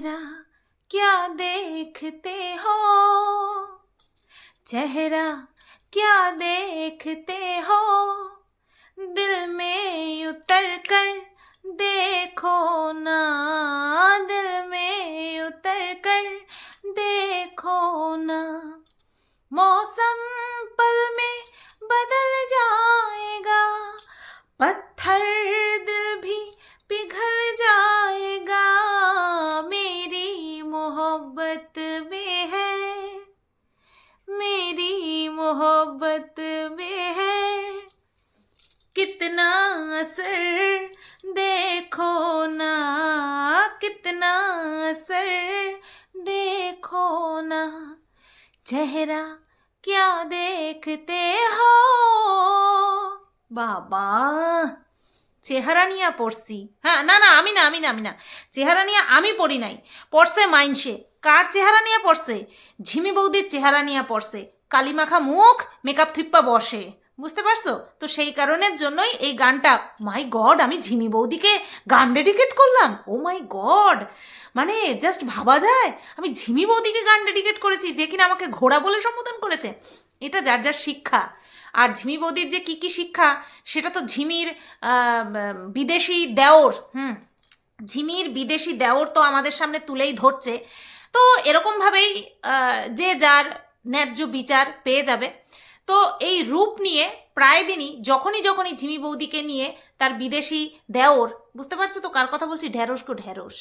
चेहरा क्या देखते हो? चेहरा क्या देखते हो? दिल में उतर कर देखो ना, दिल में उतर कर देखो ना। मौसम पल में बदल जाएगा, पत्थर कितना असर देखो ना कितना असर देखो ना चेहरा क्या देखते हो বাবা চেহারা নিয়ে পড়ছি হ্যাঁ না না আমি না আমি না আমি না চেহারা নিয়ে আমি পড়ি নাই পড়ছে মাইনসে কার চেহারা নিয়ে পড়ছে ঝিমি বৌদির চেহারা নিয়ে পড়ছে কালিমাখা মুখ মেকআপ থিপ্পা বসে বুঝতে পারছ? তো সেই কারণের জন্যই এই গানটা মাই গড আমি ঝিমি বৌদিকে গান ডেডিকেট করলাম। ও মাই গড মানে জাস্ট ভাবা যায়, আমি ঝিমি বৌদিকে গান ডেডিকেট করেছি যে কিনা আমাকে ঘোড়া বলে সম্বোধন করেছে। এটা যার যার শিক্ষা। আর ঝিমি বৌদির যে কি কি শিক্ষা, সেটা তো ঝিমির বিদেশি দেওর, হুম, ঝিমির বিদেশি দেওর তো আমাদের সামনে তুলেই ধরছে। তো এরকমভাবেই যে যার ন্যায্য বিচার পেয়ে যাবে। তো এই রূপ নিয়ে প্রায় দিনই, যখনই যখনই ঝিমি বৌদিকে নিয়ে তার বিদেশি দেওর, বুঝতে পারছ তো কার কথা বলছি? ঢ্যাঁড়স গো ঢ্যাঁড়স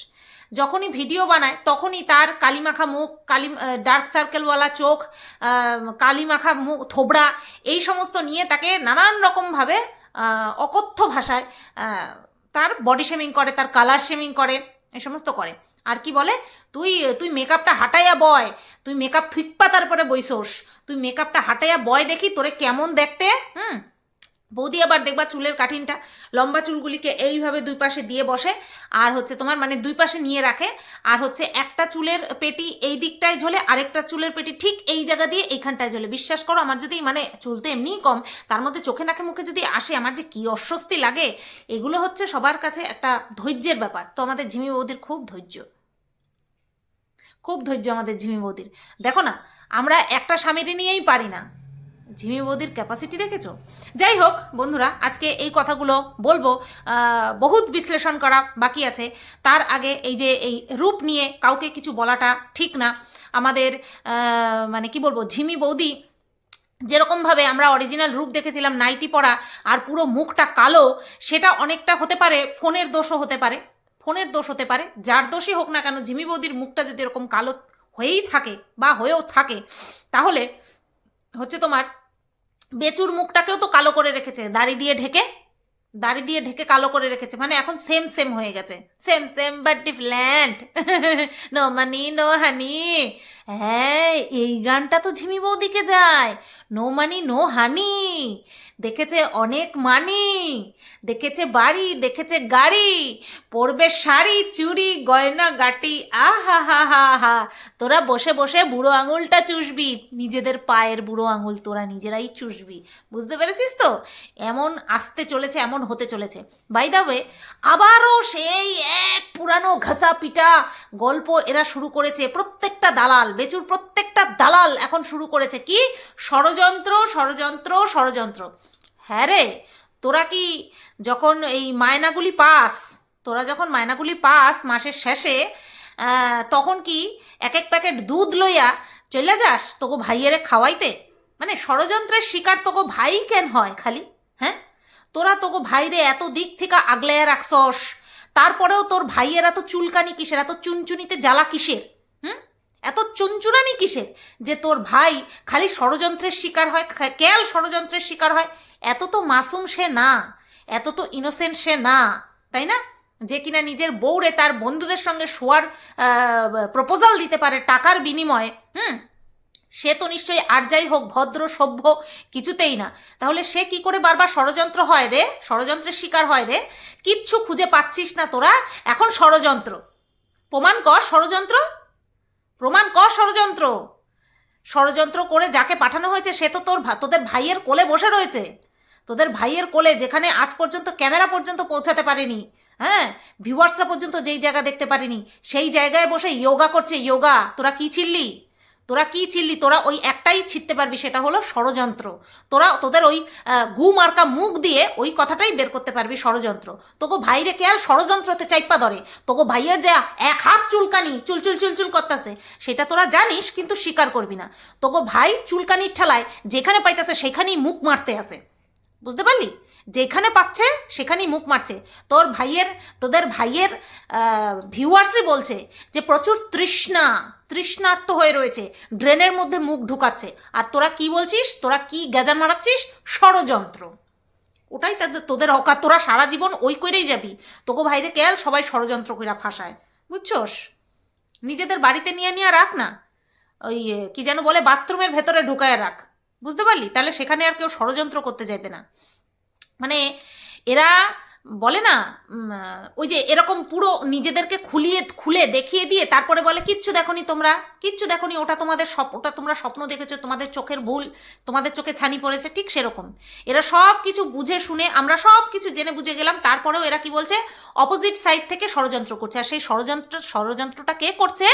যখনই ভিডিও বানায়, তখনই তার কালিমাখা মুখ কালি ডার্ক সার্কেলওয়ালা চোখ কালিমাখা মুখ, থোবড়া, এই সমস্ত নিয়ে তাকে নানান রকমভাবে অকথ্য ভাষায় তার বডি শেমিং করে, তার কালার শেমিং করে। এই সমস্ত করে। আর কি বলে? তুই তুই মেকআপটা হাঁটাইয়া বয়। তুই মেকআপ থুইকপা তারপরে বইসোস। তুই মেকআপটা হাঁটাইয়া বয় দেখি তোরে কেমন দেখতে, হুম? বৌদি আবার দেখবা চুলের কাঠিনটা লম্বা চুলগুলিকে এইভাবে দুই পাশে দিয়ে বসে, আর হচ্ছে তোমার মানে দুই পাশে নিয়ে রাখে, আর হচ্ছে একটা চুলের পেটি এই দিকটায় ঝোলে, আরেকটা চুলের পেটি ঠিক এই জায়গা দিয়ে এইখানটায় ঝোলে। বিশ্বাস করো, আমার যদি মানে চুলতে এমনিই কম, তার মধ্যে চোখে নাকে মুখে যদি আসে, আমার যে কি অস্বস্তি লাগে, এগুলো হচ্ছে সবার কাছে একটা ধৈর্যের ব্যাপার। তো আমাদের ঝিমি বৌদির খুব ধৈর্য। খুব ধৈর্য আমাদের ঝিমি বৌদির। দেখো না, আমরা একটা স্বামীরে নিয়েই পারি না। ঝিমি বৌদির ক্যাপাসিটি দেখেছ? যাই হোক, বন্ধুরা, আজকে এই কথাগুলো বলব। বহুত বিশ্লেষণ করা বাকি আছে। তার আগে এই যে এই রূপ নিয়ে কাউকে কিছু বলাটা ঠিক না। আমাদের মানে কি বলব ঝিমি বৌদি যেরকমভাবে আমরা অরিজিনাল রূপ দেখেছিলাম, নাইটি পরা, আর পুরো মুখটা কালো, সেটা অনেকটা হতে পারে, ফোনের দোষও হতে পারে। ফোনের দোষ হতে পারে, যার দোষই হোক না কেন ঝিমি বৌদির মুখটা যদি এরকম কালো হয়েই থাকে বা হয়েও থাকে, তাহলে হচ্ছে তোমার বেচুর মুখটাকেও তো কালো করে রেখেছে, দাড়ি দিয়ে ঢেকে, দাড়ি দিয়ে ঢেকে কালো করে রেখেছে মানে এখন সেম সেম হয়ে গেছে। Same same but different no money no honey হ্যাঁ এই গানটা তো ঝিমি বৌদিকে যায়। No money, no honey. দেখেছে অনেক মানি, দেখেছে বাড়ি, দেখেছে গাড়ি, পরবে শাড়ি, চুড়ি, গয়না, গাটি, আহা, হা হা হা। তোরা বসে বসে বুড়ো আঙুলটা চুষবি, নিজেদের পায়ের বুড়ো আঙুল তোরা নিজেরাই চুষবি। বুঝতে পেরেছিস তো? এমন আসতে চলেছে, এমন হতে চলেছে। বাই দা ওয়ে আবারও সেই এক পুরানো ঘাসা পিটা গল্প এরা শুরু করেছে প্রত্যেকটা দালাল বেচুর প্রত্যেকটা দালাল এখন শুরু করেছে কি? ষড়যন্ত্র ষড়যন্ত্র ষড়যন্ত্র। হ্যাঁ রে, তোরা কি যখন এই মায়নাগুলি পাস, তোরা যখন মায়নাগুলি পাস মাসের শেষে তখন কি এক এক প্যাকেট দুধ লইয়া চলে যাস তোকে ভাইয়েরে খাওয়াইতে? মানে ষড়যন্ত্রের শিকার তোকে ভাই কেন হয় খালি? হ্যাঁ? তোরা তোকে ভাইরে এত দিক থেকে আগলাইয়া রাখছস, তারপরেও তোর ভাইয়েরা এত চুলকানি কিসের? এত চুনচুনিতে জ্বালা কিসের? এত চুনচুনানি কিসের? যে তোর ভাই খালি ষড়যন্ত্রের শিকার হয় কেল ষড়যন্ত্রের শিকার হয়, এত তো মাসুম সে না, এত তো ইনোসেন্ট সে না, তাই না? যে কিনা নিজের বউরে তার বন্ধুদের সঙ্গে শোয়ার প্রপোজাল দিতে পারে টাকার বিনিময়ে, হুম? সে তো নিশ্চয়ই আর যাই হোক, ভদ্র, সভ্য, কিছুতেই না। তাহলে সে কি করে বারবার ষড়যন্ত্র হয় রে? ষড়যন্ত্রের শিকার হয় রে? কিচ্ছু খুঁজে পাচ্ছিস না তোরা, এখন ষড়যন্ত্র। প্রমাণ কর ষড়যন্ত্র। প্রমাণ কর ষড়যন্ত্র। ষড়যন্ত্র করে যাকে পাঠানো হয়েছে, সে তো তোর তোদের ভাইয়ের কোলে বসে রয়েছে। তোদের ভাইয়ের কোলে যেখানে আজ পর্যন্ত ক্যামেরা পর্যন্ত পৌঁছাতে পারেনি হ্যাঁ? ভিউয়ার্সরা পর্যন্ত যেই জায়গা দেখতে পারিনি, সেই জায়গায় বসে যোগা করছে। যোগা তোরা কি ছিললি? তোরা কি ছিললি? তোরা ওই একটাই ছিটতে পারবি, সেটা হলো ষড়যন্ত্র। তোরা, তোদের ওই গু মার্কা মুখ দিয়ে ওই কথাটাই বের করতে পারবি, ষড়যন্ত্র। তোকে ভাইরে কে আর ষড়যন্ত্রতে চাইপা ধরে? তোকে ভাইয়ের যা এক হাত চুলকানি চুলচুল চুলচুল করতেছে, সেটা তোরা জানিস, কিন্তু স্বীকার করবি না। তোকে ভাই চুলকানির ঠেলায় যেখানে পাইতেছে, সেখানেই মুখ মারতে আসে। বুঝতে পারলি? যেখানে পাচ্ছে, সেখানেই মুখ মারছে। তোর ভাইয়ের, তোদের ভাইয়ের ভিউয়ার্সই বলছে যে প্রচুর তৃষ্ণা, তৃষ্ণার্ত হয়ে রয়েছে, ড্রেনের মধ্যে মুখ ঢুকাচ্ছে। আর তোরা কি বলছিস? তোরা কি গেজান মারাচ্ছিস? ষড়যন্ত্র। ওটাই তাদের তোদের অকাত, তোরা সারা জীবন ওই করেই যাবি। তোকে ভাইরে কেল, সবাই ষড়যন্ত্র কইরা ফাঁসায়। বুঝছস? নিজেদের বাড়িতে নিয়ে নিয়ে রাখ না। ওই কি যেন বলে, বাথরুমের ভেতরে ঢুকায় রাখ। বুঝতে পারলি? তাহলে সেখানে আর কেউ ষড়যন্ত্র করতে যাবে না। মানে এরা বলে না ওই যে এরকম পুরো নিজেদেরকে খুলিয়ে, খুলে দেখিয়ে দিয়ে তারপরে বলে, কিচ্ছু দেখনি তোমরা, কিচ্ছু দেখনি, ওটা তোমাদের সপ, ওটা তোমরা স্বপ্ন দেখেছ, তোমাদের চোখের ভুল, তোমাদের চোখে ছানি পড়েছে, ঠিক সেরকম। এরা সব কিছু বুঝে শুনে, আমরা সব কিছু জেনে বুঝে গেলাম, তারপরেও এরা কি বলছে অপোজিট সাইড থেকে ষড়যন্ত্র করছে। আর সেই ষড়যন্ত্র, ষড়যন্ত্রটা কে করছে?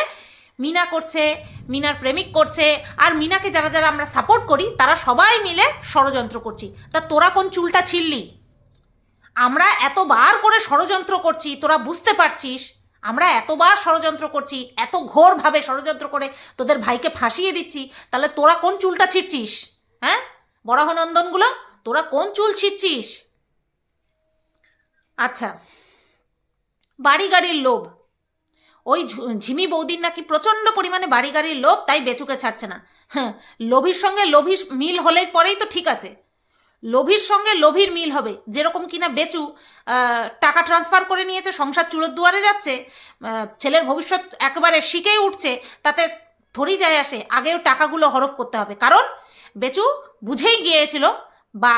মিনা করছে, মিনার প্রেমিক করছে, আর মিনাকে যারা যারা আমরা সাপোর্ট করি, তারা সবাই মিলে ষড়যন্ত্র করছি। তা তোরা কোন চুলটা ছিললি আমরা এতবার করে ষড়যন্ত্র করছি, তোরা বুঝতে পারছিস? আমরা এতবার ষড়যন্ত্র করছি, এত ঘোরভাবে ষড়যন্ত্র করে তোদের ভাইকে ফাঁসিয়ে দিচ্ছি, তাহলে তোরা কোন চুলটা ছিঁড়ছিস? হ্যাঁ? বরাহনন্দনগুলো তোরা কোন চুল ছিঁড়ছিস? আচ্ছা বাড়ি গাড়ির লোভ। ওই ঝিমি বৌদির নাকি প্রচণ্ড পরিমাণে বাড়ি গাড়ির লোভ, তাই বেচুকে ছাড়ছে না। হ্যাঁ লোভির সঙ্গে লোভির মিল হলেই পরেই তো ঠিক আছে। লোভীর সঙ্গে লোভীর মিল হবে। যেরকম কিনা বেচু টাকা ট্রান্সফার করে নিয়েছে, সংসার চুলোর দুয়ারে যাচ্ছে ছেলের ভবিষ্যৎ একেবারে শিখেই উঠছে, তাতে থরি যায় আসে, আগেও টাকাগুলো হরফ করতে হবে। কারণ বেচু বুঝেই গিয়েছিল বা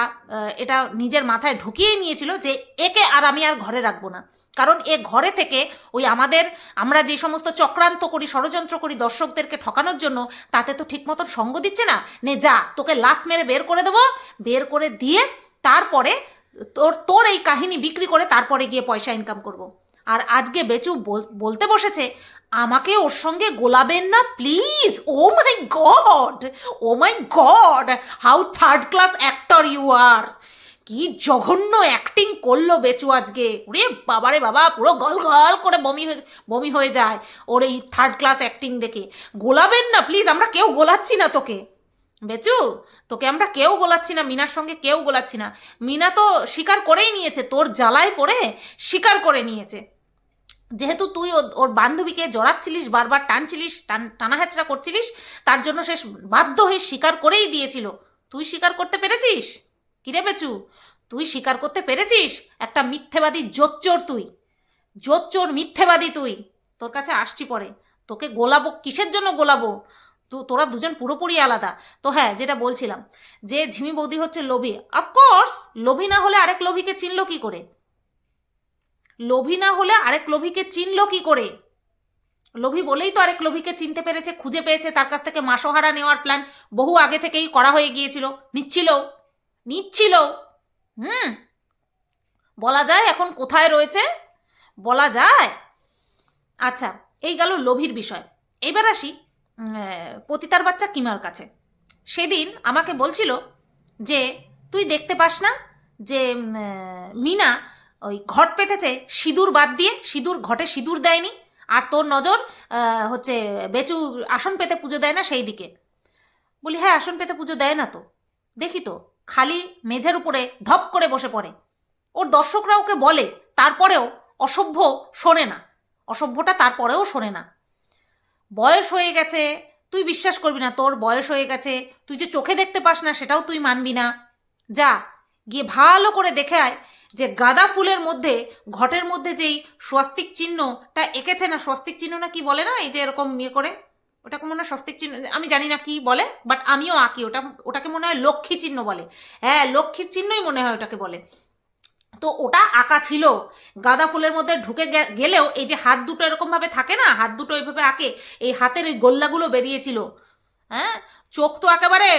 এটা নিজের মাথায় ঢুকিয়েই নিয়েছিল যে একে আর আমি আর ঘরে রাখব না। কারণ এ ঘরে থেকে ওই আমাদের, আমরা যে সমস্ত চক্রান্ত করি, ষড়যন্ত্র করি দর্শকদেরকে ঠকানোর জন্য, তাতে তো ঠিক মতন সঙ্গ দিচ্ছে না? নে যা, তোকে লাত মেরে বের করে দেবো। বের করে দিয়ে তারপরে তোর তোর এই কাহিনী বিক্রি করে তারপরে গিয়ে পয়সা ইনকাম করব। আর আজকে বেচু বল- বলতে বসেছে, আমাকে ওর সঙ্গে গোলাবেন না please oh my god oh my god how third class actor you are কি জঘন্য অ্যাক্টিং করল বেচু আজকে। ওরে বাবারে বাবা, পুরো গল গল করে বমি হয়ে বমি হয়ে যায় ওর এই থার্ড ক্লাস অ্যাক্টিং দেখে। গোলাবেন না প্লিজ আমরা কেউ গোলাচ্ছি না তোকে। বেচু, তোকে আমরা কেউ গোলাচ্ছি না, মিনার সঙ্গে কেউ গোলাচ্ছি না। মিনা তো স্বীকার করেই নিয়েছে, তোর জ্বালায় পড়ে স্বীকার করে নিয়েছে। যেহেতু তুই ওর বান্ধবীকে জড়াচ্ছিলিস, বারবার টানছিলিস, টান টানা হেঁচড়া করছিলিস, তার জন্য সে বাধ্য হয়ে স্বীকার করেই দিয়েছিল। তুই স্বীকার করতে পেরেছিস? কিরে বেচু, তুই স্বীকার করতে পেরেছিস? একটা মিথ্যেবাদী জোচ্চোর তুই। জোচ্চোর মিথ্যেবাদী তুই। তোর কাছে আসছি পরে। তোকে গোলাবো, কিসের জন্য গোলাবো? তো তোরা দুজন পুরোপুরি আলাদা। তো হ্যাঁ যেটা বলছিলাম, যে ঝিমি বৌদি হচ্ছে লোভী। অফকোর্স লোভী না হলে আরেক লোভীকে চিনল কি করে? লোভী না হলে আরেক লোভীকে চিনল কি করে? লোভী বলেই তো আরেক লোভীকে চিনতে পেরেছে, খুঁজে পেয়েছে, তার কাছ থেকে মাসোহারা নেওয়ার প্ল্যান বহু আগে থেকেই করা হয়ে গিয়েছিল। নিচ্ছিল নিচ্ছিল। হুম। বলা যায় এখন কোথায় রয়েছে? বলা যায়। আচ্ছা এই গেল লোভীর বিষয়। এবার আসি পতিতার বাচ্চা কিমার কাছে। সেদিন আমাকে বলছিল যে, তুই দেখতে পাস না যে মিনা ওই ঘট পেতেছে, সিঁদুর বাদ দিয়ে, সিঁদুর ঘটে সিঁদুর দেয়নি, আর তোর নজর হচ্ছে বেচু আসন পেতে পুজো দেয় না সেই দিকে। বলি হ্যাঁ আসন পেতে পুজো দেয় না তো। দেখি তো, খালি মেঝের উপরে ধপ করে বসে পড়ে। ওর দর্শকরা ওকে বলে, তারপরেও অসভ্য শোনে না। অসভ্যটা তারপরেও শোনে না। বয়স হয়ে গেছে, তুই বিশ্বাস করবি না, তোর বয়স হয়ে গেছে, তুই যে চোখে দেখতে পাস না, সেটাও তুই মানবি না। যা, গিয়ে ভালো করে দেখে আয় যে গাঁদা ফুলের মধ্যে, ঘটের মধ্যে যেই স্বস্তিক চিহ্নটা এঁকেছে না, স্বস্তিক চিহ্ন না কি বলে না? এই যে এরকম ইয়ে করে, ওটাকে মনে হয় স্বস্তিক চিহ্ন, আমি জানি না কি বলে বাট আমিও আঁকি, ওটা, ওটাকে মনে হয় লক্ষ্মী চিহ্ন বলে। হ্যাঁ লক্ষ্মীর চিহ্নই মনে হয় ওটাকে বলে। তো ওটা আঁকা ছিল। গাঁদা ফুলের মধ্যে ঢুকে গেলেও এই যে হাত দুটো এরকমভাবে থাকে না, হাত দুটো এইভাবে আঁকে, এই হাতের ওই গোল্লাগুলো বেরিয়েছিল। হ্যাঁ চোখ তো একেবারে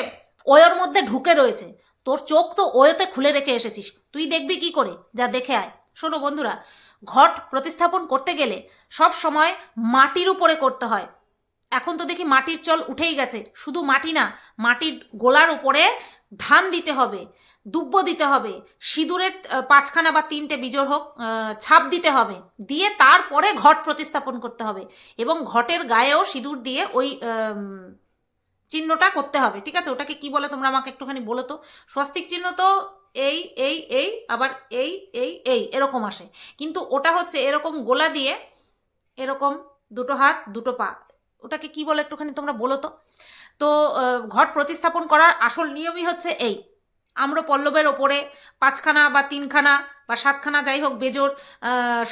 ওয়ের মধ্যে ঢুকে রয়েছে। তোর চোখ তো ওয়েতে খুলে রেখে এসেছিস। তুই দেখবি কি করে? যা দেখে আয়। শোনো বন্ধুরা, ঘট প্রতিস্থাপন করতে গেলে সব সময় মাটির উপরে করতে হয়। এখন তো দেখি মাটির চল উঠেই গেছে। শুধু মাটি না, মাটির গোলার উপরে ধান দিতে হবে, দুব্ব দিতে হবে, সিঁদুরের পাঁচখানা বা তিনটে বিজোর হোক ছাপ দিতে হবে। দিয়ে তারপরে ঘট প্রতিস্থাপন করতে হবে। এবং ঘটের গায়েও সিঁদুর দিয়ে ওই চিহ্নটা করতে হবে, ঠিক আছে? ওটাকে কি বলে তোমরা আমাকে একটুখানি বলো তো? স্বস্তিক চিহ্ন তো এই এই এই, আবার এই এই এই, এরকম আসে। কিন্তু ওটা হচ্ছে এরকম গোলা দিয়ে এরকম দুটো হাত, দুটো পা, ওটাকে কি বলে একটুখানি তোমরা বলো তো? তো ঘট প্রতিস্থাপন করার আসল নিয়মই হচ্ছে এই। আম্র পল্লবের ওপরে পাঁচখানা বা তিনখানা বা সাতখানা যাই হোক বেজোর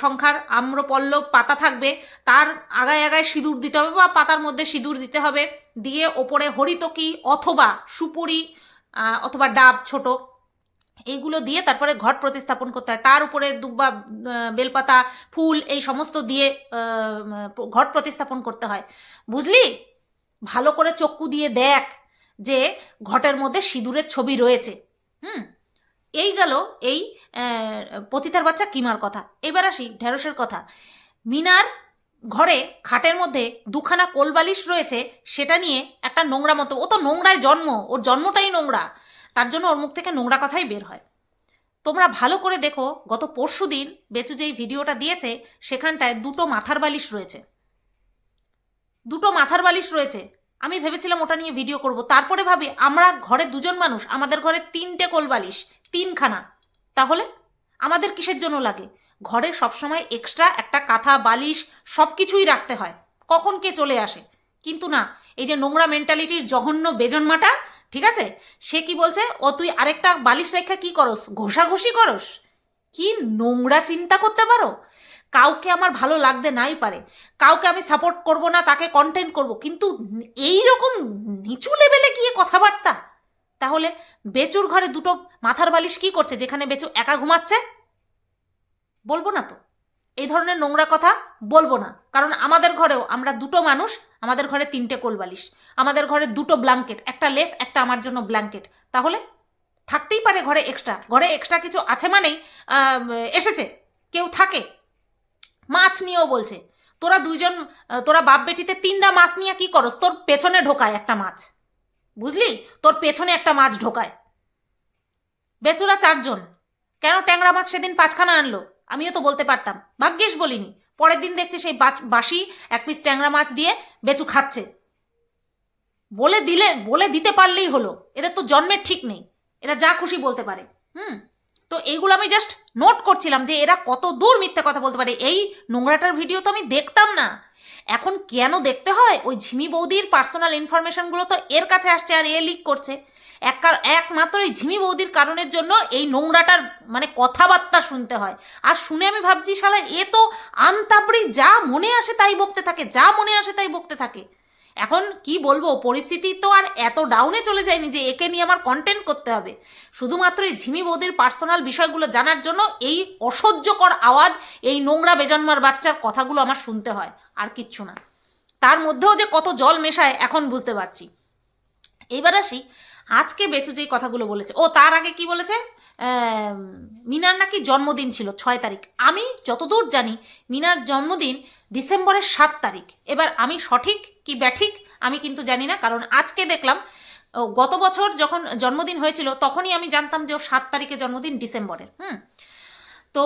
সংখ্যার, আম্র পল্লব পাতা থাকবে, তার আগায় আগায় সিঁদুর দিতে হবে বা পাতার মধ্যে সিঁদুর দিতে হবে, দিয়ে ওপরে হরিতকি অথবা সুপুরি অথবা ডাব ছোট এইগুলো দিয়ে তারপরে ঘট প্রতিস্থাপন করতে হয়। তার উপরে দুব্বা বেলপাতা, ফুল, এই সমস্ত দিয়ে ঘট প্রতিস্থাপন করতে হয়। বুঝলি? ভালো করে চক্ষু দিয়ে দেখ যে ঘটের মধ্যে সিঁদুরের ছবি রয়েছে। হুম, এই গেল এই পতিতার বাচ্চা কিমার কথা। এবার আসি ঢেঁড়সের কথা। মিনার ঘরে খাটের মধ্যে দুখানা কোলবালিশ রয়েছে, সেটা নিয়ে একটা নোংরা মতো। ও তো নোংরায় জন্ম, ওর জন্মটাই নোংরা। তার জন্য ওর মুখ থেকে নোংরা কথাই বের হয়। তোমরা ভালো করে দেখো, গত পরশু দিন বেচু যেই ভিডিওটা দিয়েছে, সেখানটায় দুটো মাথার বালিশ রয়েছে। দুটো মাথার বালিশ রয়েছে। আমি ভেবেছিলাম ওটা নিয়ে ভিডিও করব। তারপরে ভাবি, আমরা ঘরে দুজন মানুষ, আমাদের ঘরে তিনটে কোল বালিশ তিনখানা। তাহলে? আমাদের কিসের জন্য লাগে? ঘরে সবসময় এক্সট্রা একটা কাঁথা, বালিশ সব কিছুই রাখতে হয়। কখন কে চলে আসে? কিন্তু না, এই যে নোংরা মেন্টালিটির জঘন্য বেজন্মাটা, ঠিক আছে? সে কি বলছে? ও, তুই আরেকটা বালিশ রেখা কি করস? ঘষাঘষি করস? কি নোংরা চিন্তা করতে পারো? কাউকে আমার ভালো লাগতে নাই পারে। কাউকে আমি সাপোর্ট করব না, তাকে কন্টেন্ট করব। কিন্তু এই রকম নিচু লেভেলে গিয়ে কথাবার্তা? তাহলে বেচুর ঘরে দুটো মাথার বালিশ কি করছে, যেখানে বেচু একা ঘুমাচ্ছে? বলব না তো। এই ধরনের নোংরা কথা বলব না। কারণ আমাদের ঘরেও আমরা দুটো মানুষ, আমাদের ঘরে তিনটে কোলবালিশ আমাদের ঘরে দুটো ব্ল্যাঙ্কেট একটা লেপ, একটা আমার জন্য ব্ল্যাঙ্কেট তাহলে থাকতেই পারে ঘরে এক্সট্রা ঘরে এক্সট্রা কিছু আছে মানেই এসেছে। কেউ থাকে। মাছ নিয়েও বলছে, তোরা দুইজন, তোরা বাপ বেটিতে তিনটা মাছ নিয়ে কি করস? তোর পেছনে ঢোকায় একটা মাছ। বুঝলি? তোর পেছনে একটা মাছ ঢোকায়। বেচুরা চারজন। কেন ট্যাংরা মাছ সেদিন পাঁচখানা আনলো? আমিও তো বলতে পারতাম। ভাগ্যেস বলিনি। পরের দিন দেখছি সেই বাসি এক পিস ট্যাংরা মাছ দিয়ে বেচু খাচ্ছে। বলে দিলে, বলে দিতে পারলেই হলো। এদের তো জন্মের ঠিক নেই। এরা যা খুশি বলতে পারে। হুম? তো এইগুলো আমি জাস্ট নোট করছিলাম যে এরা কত দূর মিথ্যে কথা বলতে পারে। এই নোংরাটার ভিডিও তো আমি দেখতাম না। এখন কেন দেখতে হয়? ওই ঝিমি বৌদির পার্সোনাল ইনফরমেশনগুলো তো এর কাছে আসছে আর এ লিক করছে। এক একমাত্র এই ঝিমি বৌদির কারণের জন্য এই নোংরাটার মানে কথাবার্তা শুনতে হয়। আর শুনে আমি ভাবছি, শালা, এ তো আনতাবড়ি যা মনে আসে তাই বকতে থাকে, যা মনে আসে তাই বকতে থাকে। এখন কি বলব, পরিস্থিতি তো আর এত ডাউনে চলে যায়নি যে একে নিয়ে আমার কন্টেন্ট করতে হবে। শুধুমাত্র এই ঝিমি বৌদির পার্সোনাল বিষয়গুলো জানার জন্য এই অসহ্যকর আওয়াজ, এই নোংরা বেজন্মার বাচ্চার কথাগুলো আমার শুনতে হয়, আর কিচ্ছু না। তার মধ্যেও যে কত জল মেশায় এখন বুঝতে পারছি। এইবার আসি আজকে বেচু যেই কথাগুলো বলেছে। ও তার আগে কি বলেছে? মিনার নাকি জন্মদিন ছিল ছয় তারিখ। আমি যতদূর জানি, মিনার জন্মদিন ডিসেম্বরের সাত তারিখ। এবার আমি সঠিক কি ব্যাঠিক, আমি কিন্তু জানি না, কারণ আজকে দেখলাম গত বছর যখন জন্মদিন হয়েছিল, তখনই আমি জানতাম যে ও সাত তারিখে জন্মদিন ডিসেম্বরের। হুম? তো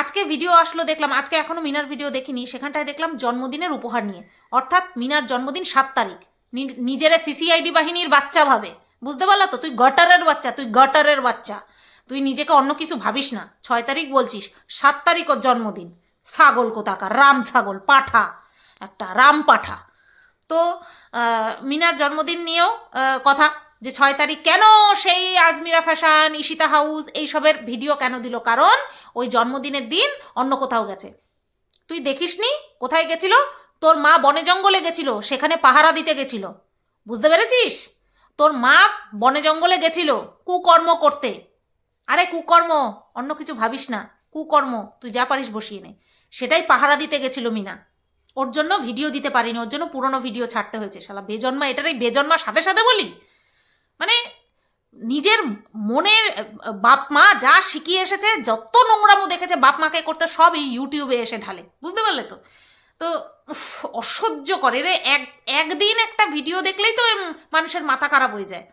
আজকে ভিডিও আসলো, দেখলাম, আজকে এখনও মিনার ভিডিও দেখিনি, সেখানটায় দেখলাম জন্মদিনের উপহার নিয়ে। অর্থাৎ মিনার জন্মদিন সাত তারিখ। নিজেরা সিসিআইডি বাহিনীর বাচ্চা ভাবে। বুঝতে পারলা তো? তুই গটারের বাচ্চা, তুই গটারের বাচ্চা। তুই নিজেকে অন্য কিছু ভাবিস না। ছয় তারিখ বলছিস, সাত তারিখ ওর জন্মদিন। ছাগল কোথাকার? রাম ছাগল, পাঠা। একটা রাম পাঠা। তো মিনার জন্মদিন নিয়েও কথা যে ছয় তারিখ কেন সেই আজমিরা ফ্যাশন, ঈশিতা হাউস এইসবের ভিডিও কেন দিল? কারণ ওই জন্মদিনের দিন অন্য কোথাও গেছে। তুই দেখিসনি কোথায় গেছিল? তোর মা বনে জঙ্গলে গেছিল, সেখানে পাহারা দিতে গেছিল। বুঝতে পেরেছিস? তোর মা বনে জঙ্গলে গেছিল কুকর্ম করতে। আরে কুকর্ম, অন্য কিছু ভাবিস না। কুকর্ম, তুই যা পারিস বসিয়ে নে। সেটাই পাহারা দিতে গেছিল মিনা। ওর জন্য ভিডিও দিতে পারিনি, ওর জন্য পুরনো ভিডিও ছাড়তে হয়েছে। শালা, বেজন্মা, এটারই বেজন্মা সাথে সাথে বলি? মানে নিজের মনের বাপ মা যা শিখিয়ে এসেছে, যত নোংরামো দেখেছে, বাপ মাকে করতে সবই ইউটিউবে এসে ঢালে। বুঝতে পারলে তো? তো অসহ্য করে রে। এক, একদিন একটা ভিডিও দেখলেই তো মানুষের মাথা খারাপ হয়ে যায়।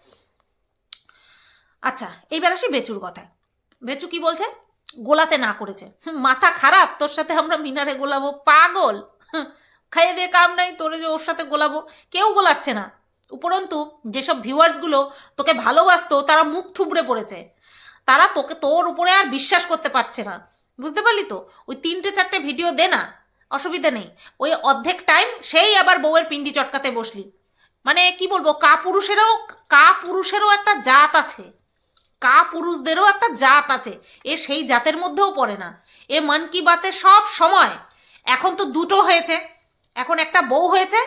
আচ্ছা এইবার আসি বেচুর কথায়। বেচু কি বলছে? গোলাতে না করেছে। মাথা খারাপ, তোর সাথে আমরা মিনারে গোলাবো। পাগল! খাইয়ে দিয়ে কাম নাই, তোরে যে ওর সাথে গোলাবো। কেউ গোলাচ্ছে না। উপরন্তু, যেসব ভিউয়ার্সগুলো তোকে ভালোবাসতো, তারা মুখ থুবড়ে পড়েছে। তারা তোকে, তোর উপরে আর বিশ্বাস করতে পারছে না। বুঝতে পারলি তো? ওই তিনটে, চারটে ভিডিও দে না। অসুবিধা নেই। ওই অর্ধেক টাইম সেই আবার বউয়ের পিন্ডি চটকাতে বসলি। মানে কি বলব কা পুরুষেরও কা পুরুষেরও একটা জাত আছে। কা পুরুষদেরও একটা জাত আছে। এ সেই জাতের মধ্যেও পড়ে না। এ মন কি বাতে সব সময়। এখন তো দুটো হয়েছে। এখন একটা বউ হয়েছে,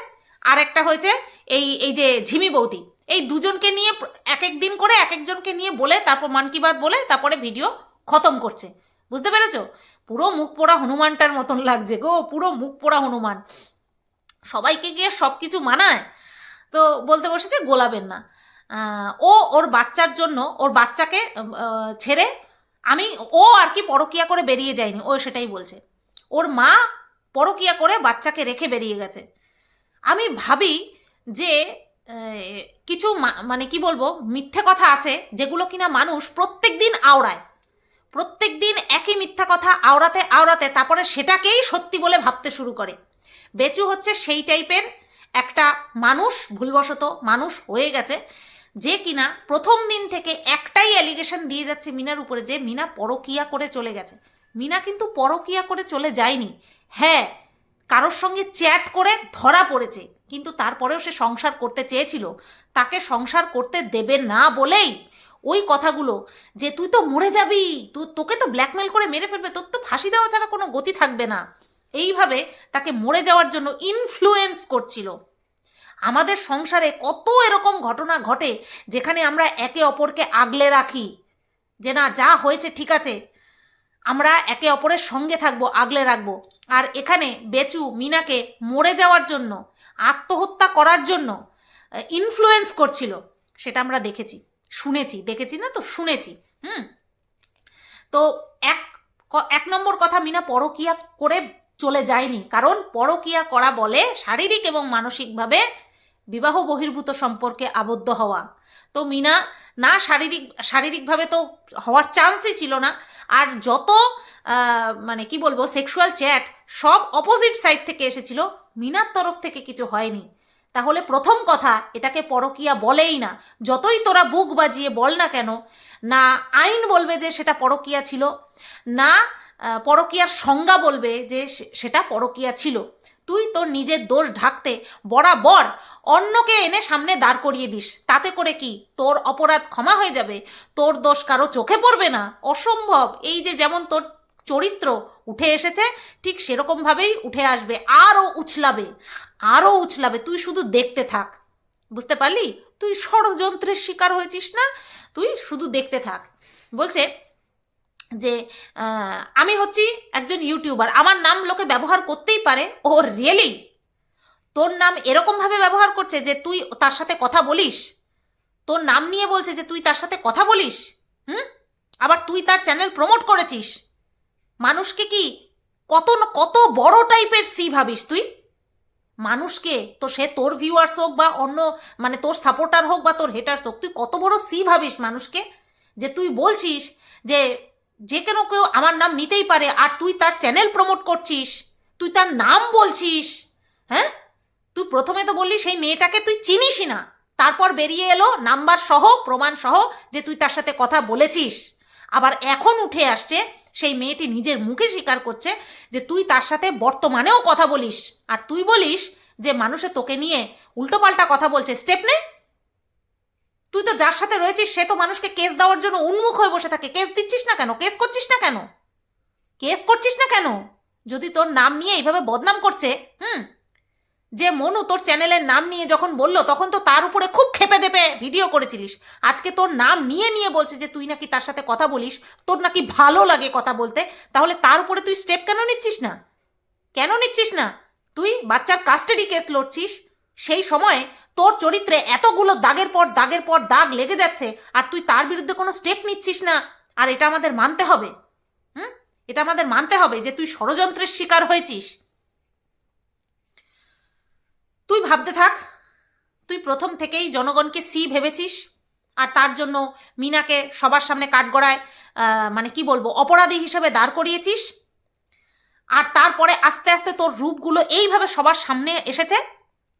আর একটা হয়েছে এই এই যে ঝিমি বৌদি। এই দুজনকে নিয়ে এক এক দিন করে এক একজনকে নিয়ে বলে, তারপর মন কি বাত বলে, তারপরে ভিডিও খতম করছে। বুঝতে পেরেছ? পুরো মুখ পোড়া হনুমানটার মতন লাগছে গো, পুরো মুখ পোড়া হনুমান। সবাইকে গিয়ে সব কিছু মানায়? তো বলতে বসেছে গোলাবেন না। ও ওর বাচ্চার জন্য, ওর বাচ্চাকে ছেড়ে আমি, ও আর কি পরকিয়া করে বেরিয়ে যায়নি, ও সেটাই বলছে। ওর মা পরকিয়া করে বাচ্চাকে রেখে বেরিয়ে গেছে। আমি ভাবি যে কিছু মানে কি বলব, মিথ্যে কথা আছে যেগুলো কিনা মানুষ প্রত্যেক দিন আওড়ায়। প্রত্যেক দিন একই মিথ্যা কথা আওড়াতে আওড়াতে তারপরে সেটাকেই সত্যি বলে ভাবতে শুরু করে। বেচু হচ্ছে সেই টাইপের একটা মানুষ, ভুলবশত মানুষ হয়ে গেছে যে কিনা প্রথম দিন থেকে একটাই অ্যালিগেশন দিয়ে যাচ্ছে মিনার উপরে যে মিনা পরকিয়া করে চলে গেছে। মিনা কিন্তু পরকিয়া করে চলে যায়নি। হ্যাঁ কারোর সঙ্গে চ্যাট করে ধরা পড়েছে, কিন্তু তারপরেও সে সংসার করতে চেয়েছিল। তাকে সংসার করতে দেবে না বলেই ওই কথাগুলো যে তুই তো মরে যাবি তুই তোকে তো ব্ল্যাকমেল করে মেরে ফেলবে, তোর তো ফাঁসি দেওয়া ছাড়া কোনো গতি থাকবে না। এইভাবে তাকে মরে যাওয়ার জন্য ইনফ্লুয়েন্স করছিল। আমাদের সংসারে কত এরকম ঘটনা ঘটে যেখানে আমরা একে অপরকে আগলে রাখি। যে না, যা হয়েছে ঠিক আছে, আমরা একে অপরের সঙ্গে থাকব, আগলে রাখব। আর এখানে বেচু মিনাকে মরে যাওয়ার জন্য, আত্মহত্যা করার জন্য ইনফ্লুয়েন্স করছিল, সেটা আমরা দেখেছি। শুনেছি, দেখেছি না তো? শুনেছি। হুম। তো এক এক নম্বর কথা মিনা পরকিয়া করে চলে যায়নি। কারণ পরকিয়া করা বলে শারীরিক এবং মানসিকভাবে বিবাহ বহির্ভূত সম্পর্কে আবদ্ধ হওয়া। তো মিনা না শারীরিক, শারীরিকভাবে তো হওয়ার চান্সই ছিল না। আর যত মানে কি বলব, সেক্সুয়াল চ্যাট সব অপোজিট সাইড থেকে এসেছিল। মিনার তরফ থেকে কিছু হয়নি। তাহলে প্রথম কথা, এটাকে পরকিয়া বলেই না। যতই তোরা বুক বাজিয়ে বল না কেন, না আইন বলবে যে সেটা পরকিয়া ছিল, না পরকিয়ার সংজ্ঞা বলবে যে সেটা পরকিয়া ছিল। তুই তোর নিজের দোষ ঢাকতে বরাবর অন্যকে এনে সামনে দাঁড় করিয়ে দিস। তাতে করে কি? তোর অপরাধ ক্ষমা হয়ে যাবে। তোর দোষ কারও চোখে পড়বে না। অসম্ভব। এই যে যেমন তোর চরিত্র উঠে এসেছে, ঠিক সেরকমভাবেই উঠে আসবে, আরও উছলাবে। আরও উছলাবে, তুই শুধু দেখতে থাক। বুঝতে পারলি? তুই ষড়যন্ত্রের শিকার হয়েছিস না? তুই শুধু দেখতে থাক। বলছে যে আমি হচ্ছি একজন ইউটিউবার। আমার নাম লোকে ব্যবহার করতেই পারে। Oh, really? তোর নাম এরকমভাবে ব্যবহার করছে যে তুই তার সাথে কথা বলিস? তোর নাম নিয়ে বলছে যে তুই তার সাথে কথা বলিস? হুম? আবার তুই তার চ্যানেল প্রমোট করেছিস? মানুষকে কি কত কত বড় টাইপের সি ভাবিস তুই? মানুষকে, তো সে তোর ভিউয়ার্স হোক বা অন্য মানে তোর সাপোর্টার হোক বা তোর হেটার্স হোক, তুই কত বড় সি ভাবিস মানুষকে? যে তুই বলছিস যে যে কেন কেউ আমার নাম নিতেই পারে আর তুই তার চ্যানেল প্রমোট করছিস, তুই তার নাম বলছিস হ্যাঁ? তুই প্রথমে তো বললি সেই মেয়েটাকে তুই চিনিসই না, তারপর বেরিয়ে এলো নাম্বার সহ, প্রমাণ সহ যে তুই তার সাথে কথা বলেছিস। আবার এখন উঠে আসছে সেই মেয়েটি নিজের মুখে স্বীকার করছে যে তুই তার সাথে বর্তমানেও কথা বলিস। আর তুই বলিস যে মানুষে তোকে নিয়ে উল্টোপাল্টা কথা বলছে। স্টেপ নে। তুই তো যার সাথে রয়েছিস, সে তো মানুষকে কেস দেওয়ার জন্য উন্মুখ হয়ে বসে থাকে। কেস দিচ্ছিস না কেন? কেস করছিস না কেন? কেস করছিস না কেন? যদি তোর নাম নিয়ে এইভাবে বদনাম করছে, হুম? যে মনু তোর চ্যানেলের নাম নিয়ে যখন বলল, তখন তো তার উপরে খুব খেপে দেপে ভিডিও করেছিলিস। আজকে তোর নাম নিয়ে নিয়ে বলছে যে তুই নাকি তার সাথে কথা বলিস, তোর নাকি ভালো লাগে কথা বলতে, তাহলে তার উপরে তুই স্টেপ কেন নিচ্ছিস না? কেন নিচ্ছিস না? তুই বাচ্চার কাস্টাডি কেস লড়ছিস। সেই সময় তোর চরিত্রে এতগুলো দাগের পর দাগের পর দাগ লেগে যাচ্ছে, আর তুই তার বিরুদ্ধে কোনো স্টেপ নিচ্ছিস না। আর এটা আমাদের মানতে হবে। হুম? এটা আমাদের মানতে হবে যে তুই ষড়যন্ত্রের শিকার হয়েছিস। তুই ভাবতে থাক। তুই প্রথম থেকেই জনগণকে সি ভেবেছিস, আর তার জন্য মিনাকে সবার সামনে কাঠগড়ায় মানে কি বলব, অপরাধী হিসেবে দাঁড় করিয়েছিস। আর তারপরে আস্তে আস্তে তোর রূপগুলো এইভাবে সবার সামনে এসেছে।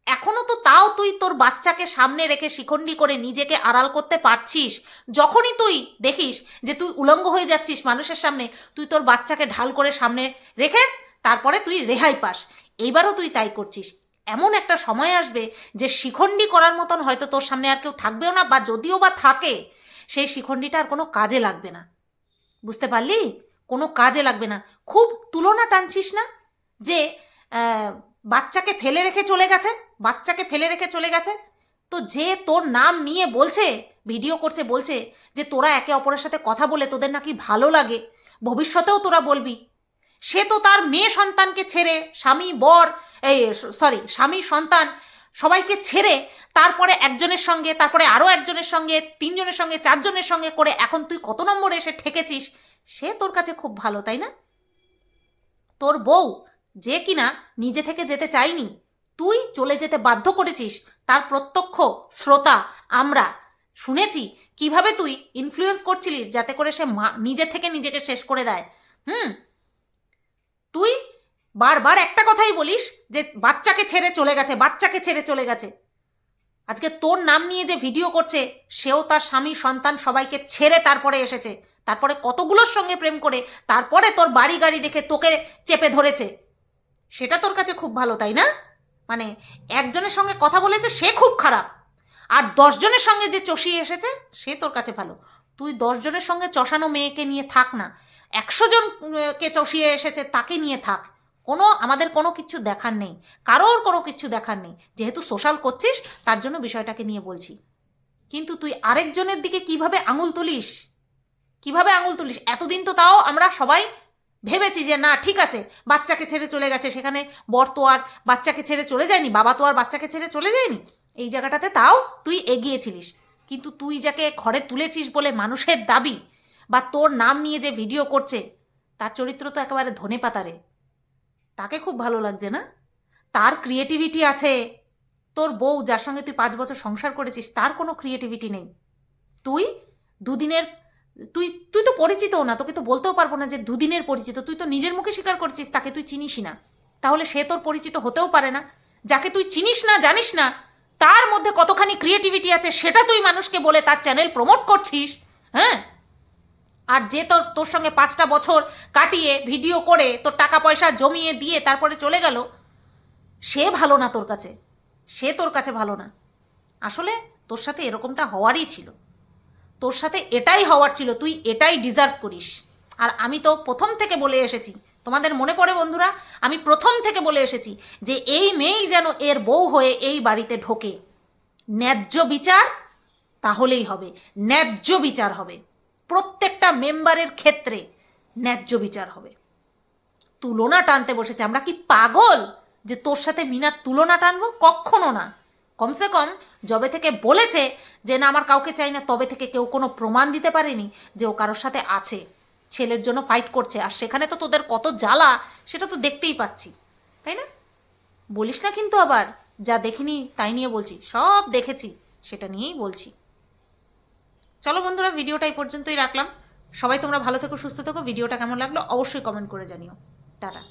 এখনও তো তাও তুই তোর বাচ্চাকে সামনে রেখে শিখণ্ডি করে নিজেকে আড়াল করতে পারছিস। যখনই তুই দেখিস যে তুই উলঙ্গ হয়ে যাচ্ছিস মানুষের সামনে, তুই তোর বাচ্চাকে ঢাল করে সামনে রেখে তারপরে তুই রেহাই পাস। এইবারও তুই তাই করছিস। এমন একটা সময় আসবে যে শিখণ্ডি করার মতন হয়তো তোর সামনে আর কেউ থাকবেও না বা যদিও বা থাকে, সেই শিখণ্ডিটা আর কোনো কাজে লাগবে না। বুঝতে পারলি? কোনো কাজে লাগবে না। খুব তুলনা টানছিস না যে বাচ্চাকে ফেলে রেখে চলে গেছে, বাচ্চাকে ফেলে রেখে চলে গেছে। তো যে তোর নাম নিয়ে বলছে, ভিডিও করছে, বলছে যে তোরা একে অপরের সাথে কথা বলে তোদের নাকি ভালো লাগে, ভবিষ্যতেও তোরা বলবি। সে তো তার মেয়ে সন্তানকে ছেড়ে, স্বামী, বর, এই সরি স্বামী, সন্তান সবাইকে ছেড়ে তারপরে একজনের সঙ্গে, তারপরে আরও একজনের সঙ্গে, তিনজনের সঙ্গে, চারজনের সঙ্গে করে এখন তুই কত নম্বরে এসে ঠেকেছিস? সে তোর কাছে খুব ভালো, তাই না? তোর বউ যে কিনা নিজে থেকে যেতে চাইনি তুই চলে যেতে বাধ্য করেছিস, তার প্রত্যক্ষ শ্রোতা আমরা। শুনেছি কীভাবে তুই ইনফ্লুয়েন্স করছিলিস যাতে করে সে নিজে থেকে নিজেকে শেষ করে দেয়। হুম? তুই বারবার একটা কথাই বলিস যে বাচ্চাকে ছেড়ে চলে গেছে, বাচ্চাকে ছেড়ে চলে গেছে। আজকে তোর নাম নিয়ে যে ভিডিও করছে, সেও তার স্বামী, সন্তান সবাইকে ছেড়ে তারপরে এসেছে। তারপরে কতগুলোর সঙ্গে প্রেম করে, তারপরে তোর বাড়ি গাড়ি দেখে তোকে চেপে ধরেছে। সেটা তোর কাছে খুব ভালো, তাই না? মানে একজনের সঙ্গে কথা বলেছে, সে খুব খারাপ। আর দশজনের সঙ্গে যে চষিয়ে এসেছে, সে তোর কাছে ভালো। তুই দশজনের সঙ্গে চষানো মেয়েকে নিয়ে থাক না। একশো জনকে চষিয়ে এসেছে, তাকে নিয়ে থাক। কোনো, আমাদের কোনো কিছু দেখার নেই। কারোর কোনো কিছু দেখার নেই। যেহেতু সোশ্যাল করছিস, তার জন্য বিষয়টাকে নিয়ে বলছি। কিন্তু তুই আরেকজনের দিকে কীভাবে আঙুল তুলিস? কীভাবে আঙুল তুলিস? এতদিন তো তাও আমরা সবাই ভেবেছি যে, না, ঠিক আছে, বাচ্চাকে ছেড়ে চলে গেছে সেখানে, বর তো আর বাচ্চাকে ছেড়ে চলে যায়নি, বাবা তো আর বাচ্চাকে ছেড়ে চলে যায়নি। এই জায়গাটাতে তাও তুই এগিয়েছিলিস কিন্তু তুই যাকে ঘরে তুলেছিস বলে মানুষের দাবি বা তোর নাম নিয়ে যে ভিডিও করছে, তার চরিত্র তো একেবারে ধনে পাতারে। তাকে খুব ভালো লাগছে না? তার ক্রিয়েটিভিটি আছে। তোর বউ যার সঙ্গে তুই পাঁচ বছর সংসার করেছিস, তার কোনো ক্রিয়েটিভিটি নেই। তুই দুদিনের, তুই তুই তো পরিচিতও না, তোকে তো বলতেও পারব না যে দুদিনের পরিচিত। তুই তো নিজের মুখে স্বীকার করছিস, তাকে তুই চিনিসই না। তাহলে সে তোর পরিচিত হতেও পারে না। যাকে তুই চিনিস না, জানিস না, তার মধ্যে কতখানি ক্রিয়েটিভিটি আছে, সেটা তুই মানুষকে বলে তার চ্যানেল প্রমোট করছিস হ্যাঁ? আর যে তোর তোর সঙ্গে পাঁচটা বছর কাটিয়ে ভিডিও করে তোর টাকা পয়সা জমিয়ে দিয়ে তারপরে চলে গেল, সে ভালো না তোর কাছে। সে তোর কাছে ভালো না। আসলে তোর সাথে এরকমটা হওয়ারই ছিল। তোর সাথে এটাই হওয়ার ছিল, তুই এটাই ডিজার্ভ করিস। আর আমি তো প্রথম থেকে বলে এসেছি, তোমাদের মনে পড়ে বন্ধুরা? আমি প্রথম থেকে বলে এসেছি যে এই মেয়েই যেন এর বউ হয়ে এই বাড়িতে ঢোকে। ন্যায্য বিচার তাহলেই হবে, ন্যায্য বিচার হবে। প্রত্যেকটা মেম্বারের ক্ষেত্রে ন্যায্য বিচার হবে। তুলনা টানতে বসেছে। আমরা কি পাগল যে তোর সাথে মিনার তুলনা টানবো? কখনো না। কমসে কম যবে থেকে বলেছে যে, না, আমার কাউকে চাই না। তবে থেকে কেউ কোনো প্রমাণ দিতে পারেনি যে ও কারোর সাথে আছে, ছেলের জন্য ফাইট করছে। আর সেখানে তো তোদের কত জ্বালা, সেটা তো দেখতেই পাচ্ছি। তাই না? বলিস না কিন্তু আবার। যা দেখিনি তাই নিয়ে বলছি। সব দেখেছি, সেটা নিয়েই বলছি। চলো বন্ধুরা, ভিডিওটা এই পর্যন্তই রাখলাম। সবাই তোমরা ভালো থেকো, সুস্থ থেকো। ভিডিওটা কেমন লাগল অবশ্যই কমেন্ট করে জানিও। টাটা।